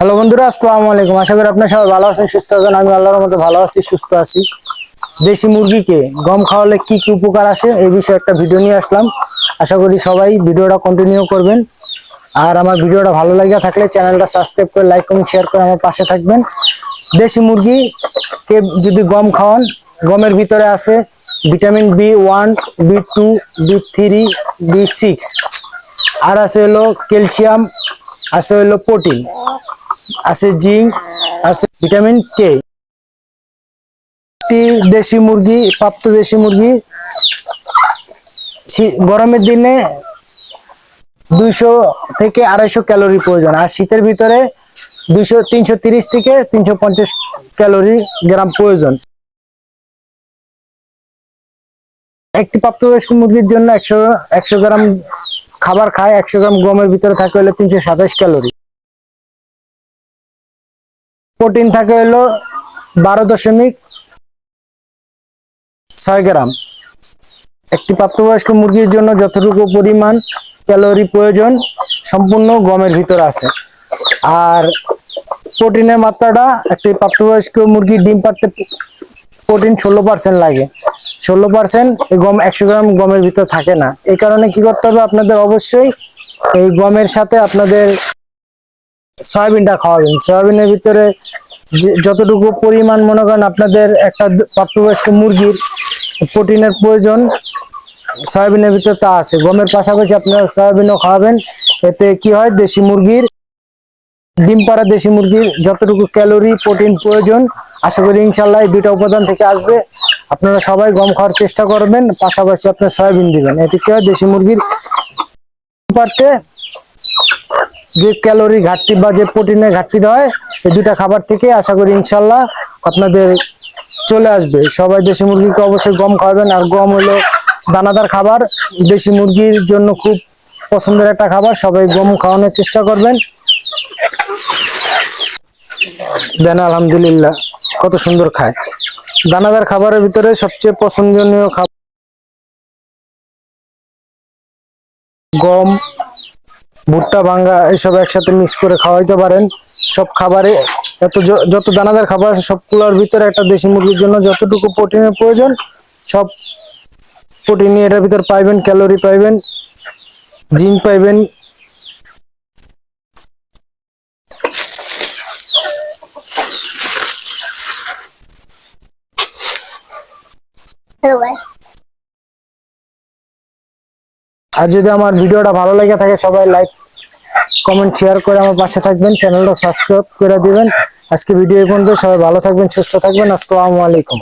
Hello বন্ধুরা, আসসালামু আলাইকুম। আশা করি আপনার সবাই ভালো আছেন, সুস্থ আছেন। আমি আল্লাহর মতো ভালো আছি, সুস্থ আছি। দেশি মুরগিকে গম খাওয়ালে কি কি উপকার আসে এই বিষয়ে একটা ভিডিও নিয়ে আসলাম। আশা করি সবাই ভিডিওটা কন্টিনিউ করবেন। আর আমার ভিডিওটা ভালো লাগে থাকলে চ্যানেলটা সাবস্ক্রাইব করে লাইক কমেন্ট শেয়ার করে আমার পাশে থাকবেন। দেশি মুরগিকে যদি গম খাওয়ান, গমের ভিতরে আছে vitamin B one, B two, B three, B six. আর আছে হলো ক্যালসিয়াম, আছে হলো প্রোটিন। আছে জিঙ্ক, আছে ভিটামিন কে দেশি মুরগি, প্রাপ্ত দেশি মুরগি গরমের দিনে দুইশো থেকে আড়াইশো ক্যালোরি প্রয়োজন। আর শীতের ভিতরে দুইশো, তিনশো তিরিশ থেকে তিনশো পঞ্চাশ ক্যালোরি গ্রাম প্রয়োজন। একটি প্রাপ্তবয়স্ক মুরগির জন্য একশো একশো গ্রাম খাবার খায়, একশো গ্রাম গমের ভিতরে থাকে হলো তিনশো সাতাশ ক্যালোরি। প্রোটিন থাকে হলো বারো দশমিক ছয় গ্রাম। একটি প্রাপ্তবয়স্ক মুরগির জন্য যতটুকু পরিমাণ ক্যালোরি প্রয়োজন সম্পূর্ণ গমের ভিতরে আছে। আর প্রোটিনের মাত্রাটা একটি প্রাপ্তবয়স্ক মুরগির ডিম পারতে প্রোটিন ষোলো পার্সেন্ট লাগে। ষোলো পার্সেন্ট গম একশো গ্রাম গমের ভিতর থাকে না। এই কারণে কি করতে হবে? আপনাদের অবশ্যই এই গমের সাথে আপনাদের সয়াবিনটা খাওয়াবেন। সয়াবিনের ভিতরে যতটুকু পরিমাণ মনে করেন আপনাদের একটা প্রাপ্তবয়স্ক মুরগির প্রোটিনের প্রয়োজন, সয়াবিনের ভিতরে তা আছে। গমের পাশাপাশি আপনারা সয়াবিনও খাওয়াবেন। এতে কি হয়? দেশি মুরগির, ডিম পাড়া দেশি মুরগির যতটুকু ক্যালোরি, প্রোটিন প্রয়োজন, আশা করি ইনশাল্লাহ এই দুইটা উপাদান থেকে আসবে। আপনারা সবাই গম খাওয়ার চেষ্টা করবেন, পাশাপাশি আপনার সয়াবিন দিবেন। এতে কি হয়? দেশি মুরগির পাড়তে যে ক্যালোরি ঘাটতি বা যে প্রোটিনের ঘাটতি হয়, এই দুটা খাবার থেকে আশা করি ইনশাল্লাহ আপনাদের চলে আসবে। সবাই দেশি মুরগিকে অবশ্যই গম খাওয়াবেন, আর গম হলো দানাদার খাবার। দেশি মুরগির জন্য খুব পছন্দের একটা খাবার, সবাই গম খাওয়ানোর চেষ্টা করবেন। দেন আলহামদুলিল্লাহ, কত সুন্দর খায়। দানাদার খাবারের ভিতরে সবচেয়ে পছন্দনীয় খাবার গম ভুট্টা ভাঙ্গা এসব একসাথে মিক্স করে খাওয়াইতে পারেন। সব খাবারে এত যত দানাদার খাবার আছে সবগুলোর ভিতরে একটা দেশি মুরগির জন্য যতটুকু প্রোটিনের প্রয়োজন সব প্রোটিন এটার ভিতর পাইবেন ক্যালোরি পাইবেন জিঙ্ক পাইবেন। Hello, আর যদি আমার ভিডিওটা ভালো লেগে থাকে, সবাই লাইক কমেন্ট শেয়ার করে আমার পাশে থাকবেন চ্যানেলটা সাবস্ক্রাইব করে দিবেন। আজকে ভিডিও পর্যন্ত সবাই ভালো থাকবেন, সুস্থ থাকবেন, আসসালামু আলাইকুম।